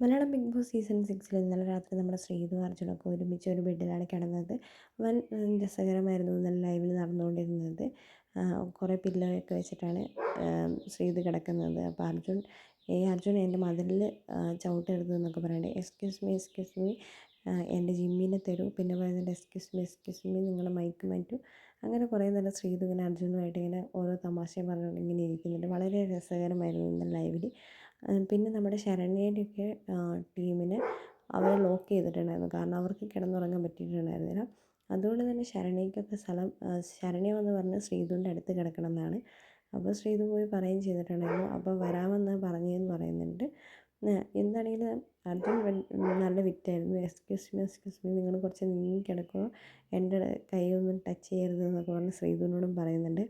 Malayalam big boss season സിക്സിൽ ഇന്നലെ രാത്രി നമ്മുടെ ശ്രീതു അർജുനൊക്കെ ഒരുമിച്ച് ഒരു ബെഡിലാണ് കിടന്നത്. വൻ രസകരമായിരുന്നു ഇന്നലെ ലൈവിൽ നടന്നുകൊണ്ടിരുന്നത്. കുറേ പില്ലോയൊക്കെ വെച്ചിട്ടാണ് ശ്രീതു കിടക്കുന്നത്. അപ്പോൾ അർജുൻ ഏ അർജുൻ എന്റെ മതിലിൽ ചവിട്ടരുത് എന്നൊക്കെ പറയുന്നുണ്ട് എക്സ്ക്യൂസ് മീ എക്സ്ക്യൂസ് മീ എന്റെ ജിമ്മിനെ തരൂ. പിന്നെ പറയുന്നുണ്ട് എക്സ്ക്യൂസ് മീ എക്സ്ക്യൂസ് മീ നിങ്ങളുടെ മൈക്ക് മാറ്റൂ. അങ്ങനെ കുറേ നേരം ശ്രീതു ഇങ്ങനെ അർജുനുമായിട്ട് ഇങ്ങനെ ഓരോ തമാശയും പറഞ്ഞുകൊണ്ട് ഇങ്ങനെ ഇരിക്കുന്നുണ്ട്. വളരെ രസകരമായിരുന്നു ഇന്നലെ ലൈവിൽ പിന്നെ നമ്മുടെ ശരണ്യയുടെയൊക്കെ ടീമിനെ അവരെ ലോക്ക് ചെയ്തിട്ടുണ്ടായിരുന്നു. കാരണം അവർക്ക് കിടന്നുറങ്ങാൻ പറ്റിയിട്ടുണ്ടായിരുന്നില്ല. അതുകൊണ്ട് തന്നെ ശരണ്യയ്ക്കൊക്കെ സ്ഥലം ശരണ്യ വന്ന് പറഞ്ഞ് ശ്രീധുവിന്റെ അടുത്ത് കിടക്കണം എന്നാണ്. അപ്പോൾ ശ്രീധു പോയി പറയുകയും ചെയ്തിട്ടുണ്ടായിരുന്നു. അപ്പോൾ വരാമെന്ന് പറഞ്ഞതെന്ന് പറയുന്നുണ്ട്. എന്താണെങ്കിലും അർജുൻ നല്ല വിറ്റായിരുന്നു. എക്സ്ക്യൂസ് മീ എക്സ്ക്യൂസ് മീ നിങ്ങൾ കുറച്ച് നീങ്ങി കിടക്കുമോ എന്റെ കൈയൊന്നും ടച്ച് ചെയ്യരുത് എന്നൊക്കെ പറഞ്ഞ് ശ്രീധുവിനോടും പറയുന്നുണ്ട്.